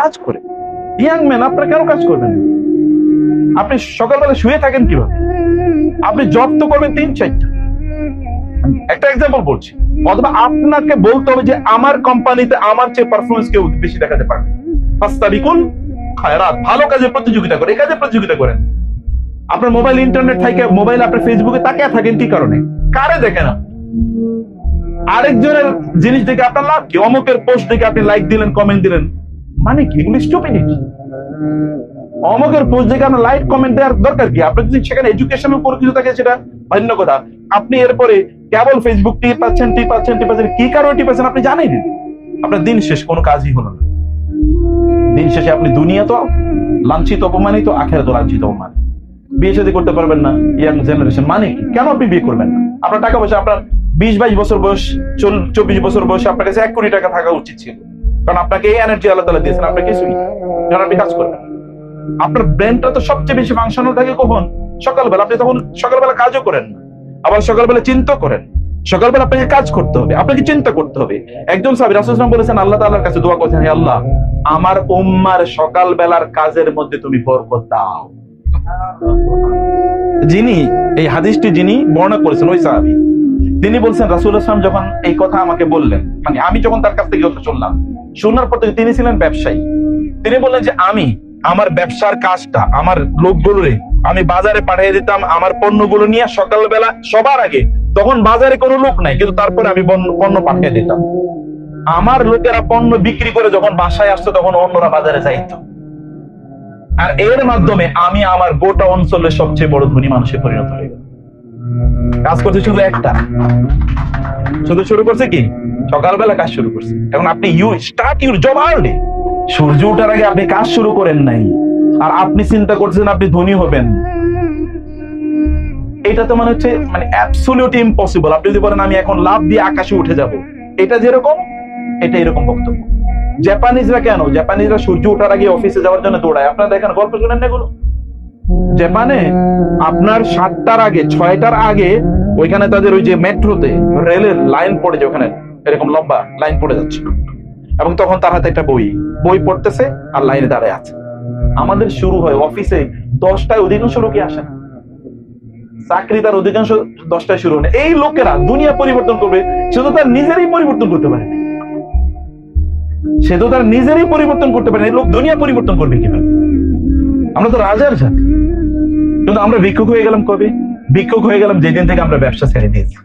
কাজ করে। Young man আপনারা কেন কাজ করবেন? আপনি সকালবেলা শুয়ে থাকেন কীভাবে? আপনি জব তো করবেন তিন, চারটা। একটা এক্সাম্পল বলছি। অথবা আপনাকে বলতে হবে যে আমার কোম্পানিতে আমার চেয়ে পারফরমেন্স কেউ বেশি দেখাতে পারবে ফাস্তাবিকুল খায়রাত। ভালো কাজে প্রতিযোগিতা করে, এই কাজে প্রতিযোগিতা করেন। আপনার মোবাইল ইন্টারনেট থাকে মোবাইল আপনার ফেসবুকে তাকিয়ে থাকেন কি কারণে? কারে দেখেন আপনি? আরেকজনের জিনিস দেখে আপনার লাভ কি? অমুকের পোস্ট দেখে আপনি লাইক দিলেন কমেন্ট দিলেন। মানে কি? এগুলো স্টুপিডিটি অমুকের পোস্ট আপনার লাইক কমেন্ট দেওয়ার দরকার কি? আপনি যদি সেখানে এডুকেশনাল কোনো কিছু থাকে, সেটা ভিন্ন কথা। আপনি এরপরে কেবল ফেসবুক টি পাচ্ছেন টি পাচ্ছেন টি পাচ্ছেন, কি কারণে টি পাচ্ছেন আপনি জানেন? আপনার দিন শেষ, কোনো কাজই হলো না। দিন শেষে আপনি দুনিয়া তো লাঞ্ছিত, অপমানিত আখের তো লাঞ্ছিত অপমান বিয়ে শাদী করতে পারবেন না, ইয়াং জেনারেশন মানে কেন আপনি বিয়ে করবেন না? আপনার টাকা পয়সা, আপনার বিশ বাইশ বছর বয়স চব্বিশ বছর বয়সে আপনার কাছে এক কোটি টাকা থাকা উচিত ছিল। কারণ আপনাকে এই এনার্জি আল্লাহ তালা দিয়েছেন কারণ আপনি কাজ করবেন। আপনার ব্রেনটা তো সবচেয়ে বেশি ফাংশনাল থাকে কখন? সকালবেলা। আপনি তখন সকালবেলা কাজও করেন আবার সকালবেলা চিন্তা করেন। সকালবেলা আপনাকে কাজ করতে হবে। আপনাকে চিন্তা করতে হবে। একজন সাহেব বলেছেন, আল্লাহ কাছে দোয়া করেছেন আল্লাহ, আমার উম্মার সকালবেলার কাজের মধ্যে তুমি বরকত দাও। যিনি, এই হাদিসটি যিনি বর্ণনা করেছেন, ওই সাহাবী, তিনি বলছেন, রাসুল আসলাম যখন এই কথা আমাকে বললেন মানে আমি যখন তার কাছ থেকে শুনলাম শোনার পর থেকে তিনি ছিলেন ব্যবসায়ী। তিনি বললেন যে, আমি আমার ব্যবসার কাজটা, আমার লোকগুলোরে আমি বাজারে পাঠিয়ে দিতাম, আমার পণ্যগুলো নিয়ে সকালবেলা, সবার আগে। তখন বাজারে কোনো লোক নাই, কিন্তু তারপরে আমি পণ্য- পাঠিয়ে দিতাম। আমার লোকেরা পণ্য বিক্রি করে যখন বাসায় আসতো, তখন অন্যরা বাজারে যাইতো। আর এর মাধ্যমে আমি আমার গোটা অঞ্চলের সবচেয়ে বড় ধনী মানুষে পরিণত হয়ে গেলাম। কাজ করছে শুধু একটা। শুধু শুরু করছে কি? সকালবেলা কাজ শুরু করছে। এখন আপনি you start your job early সূর্য ওঠার আগে আপনি কাজ শুরু করেন নাই। আর আপনি চিন্তা করছেন আপনি ধনী হবেন। এটা তো মানে হচ্ছে মানে অ্যাবসলিউট ইম্পসিবল আপনি যদি বলেন, আমি এখন লাভ দিয়ে আকাশে উঠে যাব। এটা যেরকম, এটা এরকম বক্তব্য। জাপানিজরা কেন? জাপানিজরা সূর্য ওঠার আগে অফিসে যাওয়ার জন্য দৌড়ায়। আপনারা দেখেন, গল্প শুনেন না এগুলো? জাপানে আপনার সাতটার আগে, ছয়টার আগে ওইখানে তাদের ওই যে মেট্রোতে রেলের লাইন পড়ে যে ওখানে, এরকম লম্বা লাইন পড়ে যাচ্ছে। এবং তখন তার হাতে একটা বই বই পড়তেছে আর লাইনে দাঁড়ায় আছে। আমাদের শুরু হয় অফিসে দশটায় অধিকাংশ লোকই আসে না। চাকরি তার অধিকাংশ দশটায় শুরু হয় এই লোকেরা দুনিয়া পরিবর্তন করবে, সে তো তার নিজেরই পরিবর্তন করতে পারে। সে তো তার নিজেরই পরিবর্তন করতে পারে। এই লোক দুনিয়া পরিবর্তন করবে কীভাবে? আমরা তো রাজার জাত। কিন্তু আমরা ভিক্ষুক হয়ে গেলাম কবে? ভিক্ষুক হয়ে গেলাম, যেদিন থেকে আমরা ব্যবসা ছেড়ে দিয়েছি।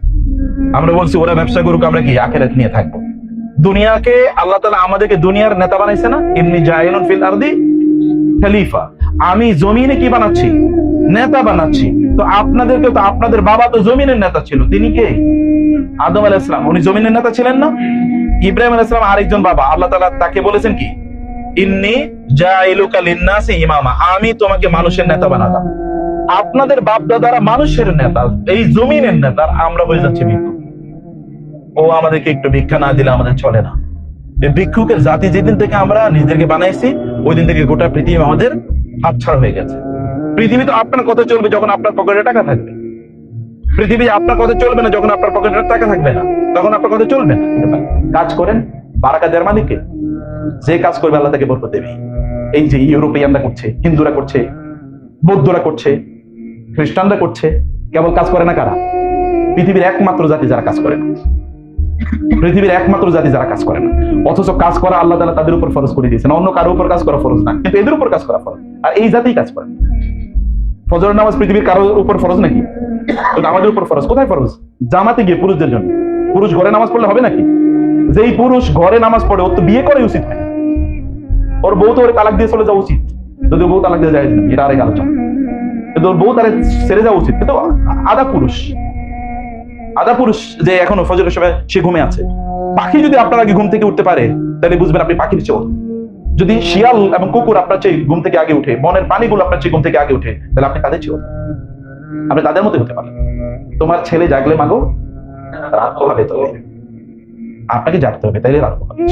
আমরা বলছি, ওরা ব্যবসা করুক, আমরা কি আখেরাত নিয়ে থাকব? দুনিয়াকে আল্লাহ তালা আমাদেরকে দুনিয়ার নেতা বানাইছে না? এমনি জায়নুন ফিল আরদি খলিফা। আমি জমিনে কি বানাচ্ছি? নেতা বানাচ্ছি। তো আপনাদেরকে তো, আপনাদের বাবা তো জমিনের নেতা ছিল। তিনি কে? আদম আলাহ ইসলাম উনি জমিনের নেতা ছিলেন না? ইব্রাহিম আলাহ ইসলাম আরেকজন বাবা। আল্লাহ তালা তাকে বলেছেন কি? ইন্নি জাইলুকা লিন্নাসি ইমামা। আমি তোমাকে মানুষের নেতা বানালাম। আপনাদের বাপ দাদারা মানুষের নেতা, এই জমিনের নেতা আমরা হয়ে যাচ্ছি ভিক্ষুক ও আমাদেরকে একটু ভিক্ষা না দিলে আমাদের চলে না। ভিক্ষুকের জাতি যেদিন থেকে আমরা নিজেদেরকে বানাইছি ওই দিন থেকে গোটা পৃথিবী আমাদের হাতছাড়া হয়ে গেছে। পৃথিবী তো আপনার কথা চলবে যখন আপনার পকেটে টাকা থাকবে। পৃথিবী আপনার কথা চলবে না যখন আপনার পকেটে টাকা থাকবে না। তখন আপনার কথা চলবে না। কাজ করেন, বারাকা দেওয়ার মালিককে যে কাজ করবে আল্লাহ তাকে বরকত দেবে। এই যে ইউরোপিয়ানরা করছে, হিন্দুরা করছে, বৌদ্ধরা করছে খ্রিস্টানরা করছে, কেবল কাজ করে না কারা? পৃথিবীর একমাত্র জাতি যারা কাজ করে না। পৃথিবীর একমাত্র জাতি যারা কাজ করে না। অথচ কাজ করা আল্লাহ তালা তাদের উপর ফরজ করে দিয়েছেন। অন্য কারোর উপর কাজ করা ফরজ না। কিন্তু এদের উপর কাজ করা ফরজ। আর এই জাতি কাজ করে না। ফজরের নামাজ পৃথিবীর কারোর উপর ফরজ নাকি? আমাদের উপর ফরজ। কোথায় ফরজ? জামাতে গিয়ে পুরুষদের জন্য। পুরুষ ঘরে নামাজ পড়লে হবে নাকি? যেই পুরুষ ঘরে নামাজ পড়ে, ওর তো বিয়ে করাই উচিত ওর বউ তো ওর তালাক দিয়ে চলে যাওয়া উচিত। যদি বউ তালাক দিয়ে যায় এটা আরেক আলোচনা। বউ ছেড়ে যাওয়া উচিত। কিন্তু আদা পুরুষ। আদা পুরুষ যে এখনও ফজরের সময় সে ঘুমে আছে। পাখি যদি আপনার আগে ঘুম থেকে উঠতে পারে, তাহলে বুঝবেন আপনি পাখির যদি শিয়াল এবং কুকুর আপনার চেয়ে ঘুম থেকে আগে উঠে, বনের প্রাণীগুলো আপনার চেয়ে ঘুম থেকে আগে উঠে, তাহলে আপনি তাদের চেয়ে আপনি তাদের মধ্যে হতে পারেন। তোমার ছেলে জাগলে মাগো, রাত পোহাবে তবে আপনাকে জাগতে হবে, তাইলে রাত পোহাবে